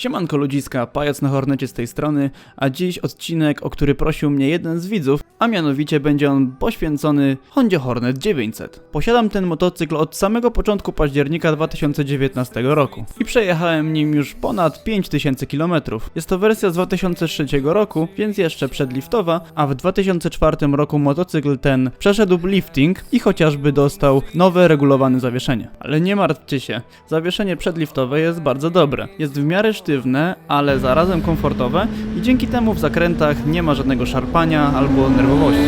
Siemanko ludziska, pajac na Hornecie z tej strony, a dziś odcinek, o który prosił mnie jeden z widzów, a mianowicie będzie on poświęcony Hondzie Hornet 900. Posiadam ten motocykl od samego początku października 2019 roku i przejechałem nim już ponad 5000 km. Jest to wersja z 2003 roku, więc jeszcze przedliftowa, a w 2004 roku motocykl ten przeszedł lifting i chociażby dostał nowe regulowane zawieszenie. Ale nie martwcie się, zawieszenie przedliftowe jest bardzo dobre. Jest w miarę sztywne, ale zarazem komfortowe i dzięki temu w zakrętach nie ma żadnego szarpania albo nerwowości.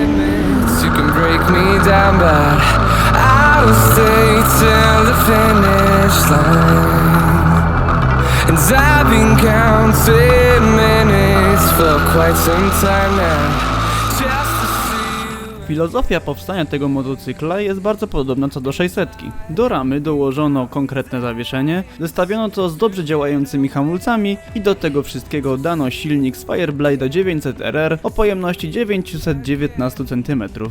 I've been counting minutes for quite some time now. Filozofia powstania tego motocykla jest bardzo podobna co do 600. Do ramy dołożono konkretne zawieszenie, zestawiono to z dobrze działającymi hamulcami i do tego wszystkiego dano silnik z Fireblade'a 900RR o pojemności 919 cm3.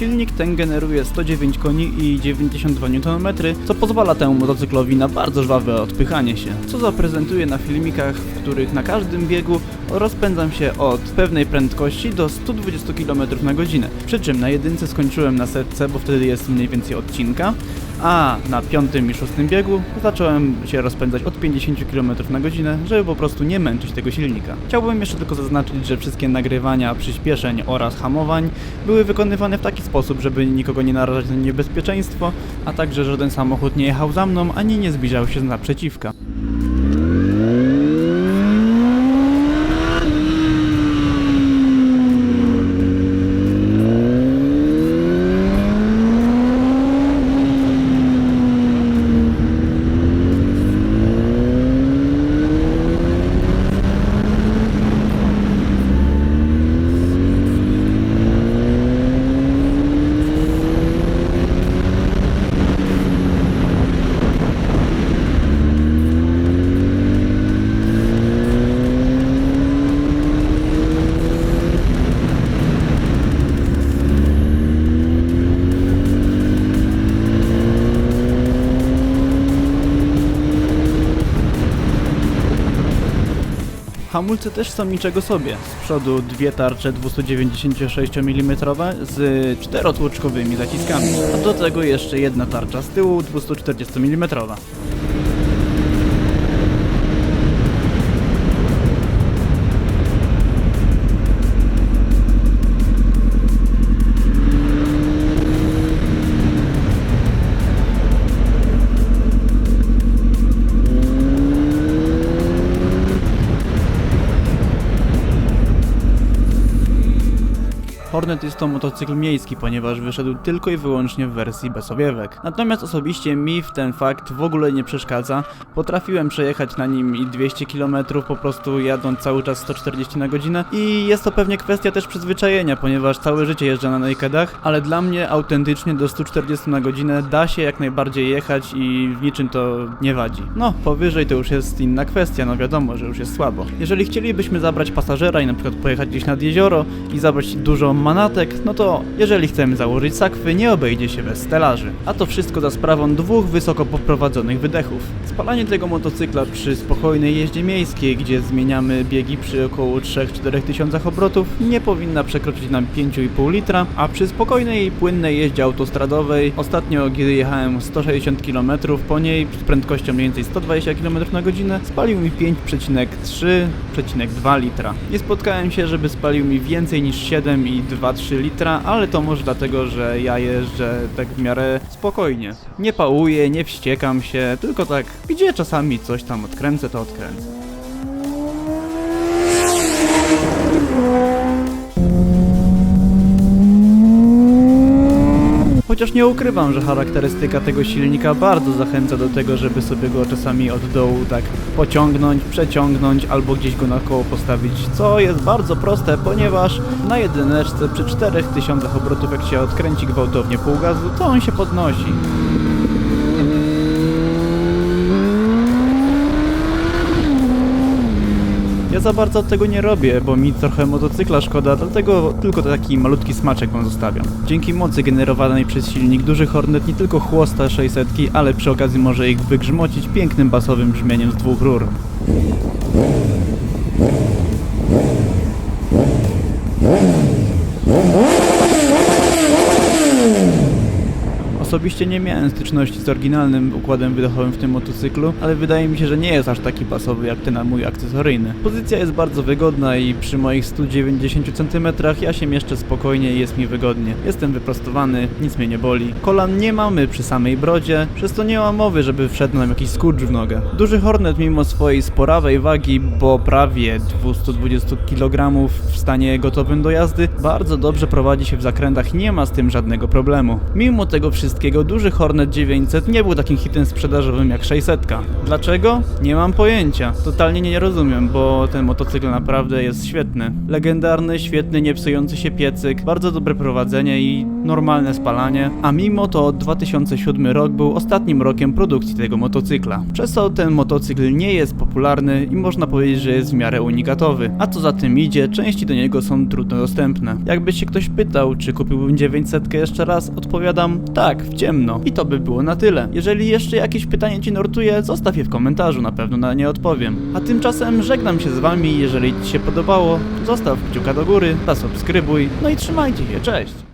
Silnik ten generuje 109 koni i 92 Nm, co pozwala temu motocyklowi na bardzo żwawe odpychanie się, co zaprezentuję na filmikach, w których na każdym biegu rozpędzam się od pewnej prędkości do 120 km na godzinę. Przy czym na jedynce skończyłem na setce, bo wtedy jest mniej więcej odcinka, a na piątym i szóstym biegu zacząłem się rozpędzać od 50 km na godzinę, żeby po prostu nie męczyć tego silnika. Chciałbym jeszcze tylko zaznaczyć, że wszystkie nagrywania przyspieszeń oraz hamowań były wykonywane w taki sposób, żeby nikogo nie narażać na niebezpieczeństwo, a także żaden samochód nie jechał za mną ani nie zbliżał się z naprzeciwka. Hamulce też są niczego sobie. Z przodu dwie tarcze 296 mm z czterotłoczkowymi zaciskami, a do tego jeszcze jedna tarcza z tyłu 240 mm. Hornet jest to motocykl miejski, ponieważ wyszedł tylko i wyłącznie w wersji bez owiewek. Natomiast osobiście mi w ten fakt w ogóle nie przeszkadza. Potrafiłem przejechać na nim i 200 km po prostu jadąc cały czas 140 na godzinę i jest to pewnie kwestia też przyzwyczajenia, ponieważ całe życie jeżdżę na nakedach, ale dla mnie autentycznie do 140 na godzinę da się jak najbardziej jechać i w niczym to nie wadzi. No, powyżej to już jest inna kwestia, no wiadomo, że już jest słabo. Jeżeli chcielibyśmy zabrać pasażera i na przykład pojechać gdzieś nad jezioro i zabrać dużo manatek, no to jeżeli chcemy założyć sakwy, nie obejdzie się bez stelaży. A to wszystko za sprawą dwóch wysoko poprowadzonych wydechów. Spalanie tego motocykla przy spokojnej jeździe miejskiej, gdzie zmieniamy biegi przy około 3-4 tysiącach obrotów, nie powinna przekroczyć nam 5,5 litra, a przy spokojnej i płynnej jeździe autostradowej, ostatnio kiedy jechałem 160 km po niej z prędkością mniej więcej 120 km na godzinę, spalił mi 5,3-2 litra. Nie spotkałem się, żeby spalił mi więcej niż 7 i 2-3 litra, ale to może dlatego, że ja jeżdżę tak w miarę spokojnie. Nie pałuję, nie wściekam się, tylko tak, gdzie czasami coś tam odkręcę, to odkręcę. Chociaż nie ukrywam, że charakterystyka tego silnika bardzo zachęca do tego, żeby sobie go czasami od dołu tak pociągnąć, przeciągnąć albo gdzieś go na koło postawić, co jest bardzo proste, ponieważ na jedyneczce przy 4000 obrotów jak się odkręci gwałtownie pół gazu, to on się podnosi. Za bardzo tego nie robię, bo mi trochę motocykla szkoda, dlatego tylko taki malutki smaczek wam zostawiam. Dzięki mocy generowanej przez silnik duży Hornet nie tylko chłosta 600, ale przy okazji może ich wygrzmocić pięknym basowym brzmieniem z dwóch rur. Osobiście nie miałem styczności z oryginalnym układem wydechowym w tym motocyklu, ale wydaje mi się, że nie jest aż taki basowy jak ten na mój akcesoryjny. Pozycja jest bardzo wygodna i przy moich 190 cm ja się mieszczę spokojnie i jest mi wygodnie. Jestem wyprostowany, nic mnie nie boli. Kolan nie mamy przy samej brodzie, przez to nie ma mowy, żeby wszedł nam jakiś skurcz w nogę. Duży Hornet mimo swojej sporawej wagi, bo prawie 220 kg w stanie gotowym do jazdy, bardzo dobrze prowadzi się w zakrętach, nie ma z tym żadnego problemu. Mimo tego wszystkiego duży Hornet 900 nie był takim hitem sprzedażowym jak 600. Dlaczego? Nie mam pojęcia. Totalnie nie rozumiem, bo ten motocykl naprawdę jest świetny. Legendarny, świetny, nie psujący się piecyk, bardzo dobre prowadzenie i normalne spalanie, a mimo to 2007 rok był ostatnim rokiem produkcji tego motocykla. Przez to ten motocykl nie jest popularny i można powiedzieć, że jest w miarę unikatowy. A co za tym idzie, części do niego są trudno dostępne. Jakby się ktoś pytał, czy kupiłbym 900 jeszcze raz, odpowiadam tak, w ciemno. I to by było na tyle. Jeżeli jeszcze jakieś pytanie Ci nurtuje, zostaw je w komentarzu, na pewno na nie odpowiem. A tymczasem żegnam się z Wami, jeżeli Ci się podobało, zostaw kciuka do góry, zasubskrybuj, no i trzymajcie się, cześć!